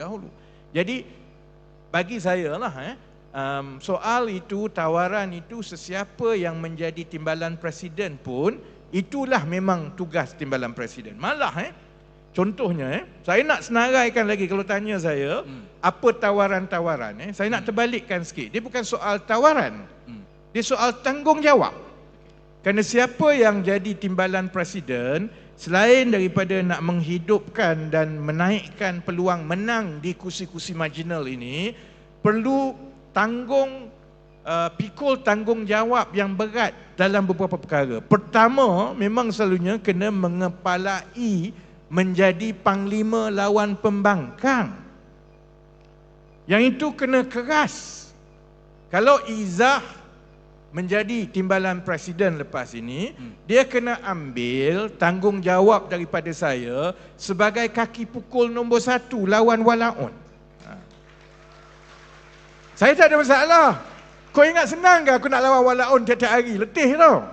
dahulu. Jadi bagi saya lah eh, um, soal itu tawaran itu sesiapa yang menjadi timbalan presiden pun itulah memang tugas timbalan presiden. Malah eh contohnya eh saya nak senaraikan lagi kalau tanya saya hmm. apa tawaran-tawaran eh saya nak terbalikkan sikit. Dia bukan soal tawaran. Hmm. Dia soal tanggungjawab. Kerana siapa yang jadi timbalan presiden selain daripada nak menghidupkan dan menaikkan peluang menang di kursi-kursi marginal ini perlu tanggung uh, pikul tanggungjawab yang berat dalam beberapa perkara. Pertama, memang selalunya kena mengepalai menjadi panglima lawan pembangkang. Yang itu kena keras. Kalau Izzah menjadi timbalan presiden lepas ini, hmm. dia kena ambil tanggungjawab daripada saya sebagai kaki pukul nombor satu lawan walaun. Ha. Saya tak ada masalah. Kau ingat senang ke aku nak lawan walaun tiap-tiap hari? Letih tau.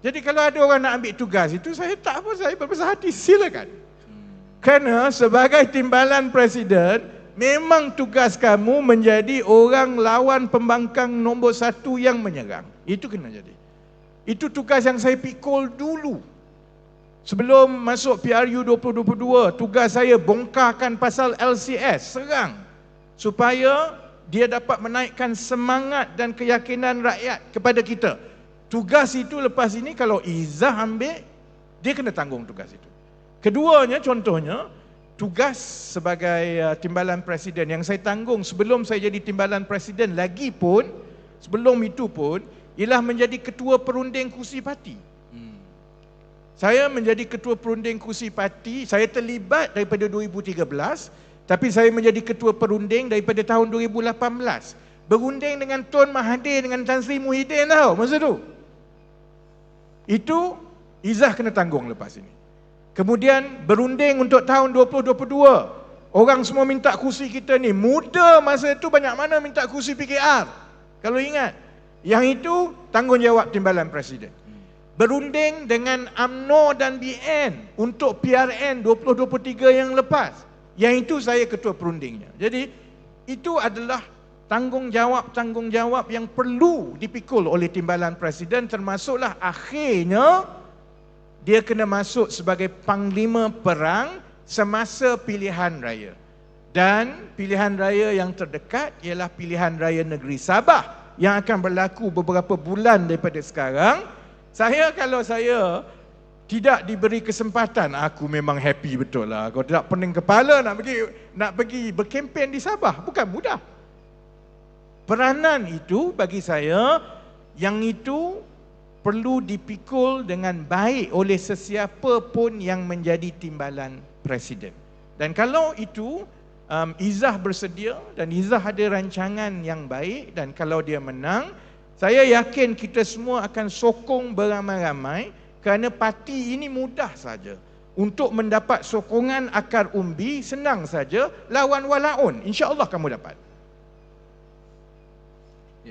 Jadi kalau ada orang nak ambil tugas itu, saya tak apa, saya berbesar hati, silakan. Hmm. Kerana sebagai timbalan presiden, memang tugas kamu menjadi orang lawan pembangkang nombor satu yang menyerang. Itu kena jadi. Itu tugas yang saya pikul dulu. Sebelum masuk PRU 2022, tugas saya bongkarkan pasal LCS, serang. Supaya dia dapat menaikkan semangat dan keyakinan rakyat kepada kita. Tugas itu lepas ini kalau Izzah ambil, dia kena tanggung tugas itu. Keduanya, contohnya, tugas sebagai uh, timbalan presiden yang saya tanggung sebelum saya jadi timbalan presiden lagi pun sebelum itu pun ialah menjadi ketua perunding kursi parti. Hmm. Saya menjadi ketua perunding kursi parti, saya terlibat daripada 2013 tapi saya menjadi ketua perunding daripada tahun 2018. Berunding dengan Tun Mahathir dengan Tan Sri Muhyiddin tahu masa tu. Itu Izzah kena tanggung lepas ini. Kemudian berunding untuk tahun 2022. Orang semua minta kursi kita ni. Muda masa itu banyak mana minta kursi PKR. Kalau ingat. Yang itu tanggungjawab timbalan Presiden. Berunding dengan AMNO dan BN untuk PRN 2023 yang lepas. Yang itu saya ketua perundingnya. Jadi itu adalah tanggungjawab-tanggungjawab yang perlu dipikul oleh timbalan Presiden termasuklah akhirnya dia kena masuk sebagai panglima perang semasa pilihan raya. Dan pilihan raya yang terdekat ialah pilihan raya negeri Sabah yang akan berlaku beberapa bulan daripada sekarang. Saya kalau saya tidak diberi kesempatan, aku memang happy betul lah. Kalau tidak pening kepala nak pergi nak pergi berkempen di Sabah, bukan mudah. Peranan itu bagi saya yang itu perlu dipikul dengan baik oleh sesiapa pun yang menjadi timbalan presiden. Dan kalau itu um, Izzah bersedia dan Izzah ada rancangan yang baik dan kalau dia menang, saya yakin kita semua akan sokong beramai-ramai kerana parti ini mudah saja. Untuk mendapat sokongan akar umbi senang saja lawan walaun. Insya-Allah kamu dapat.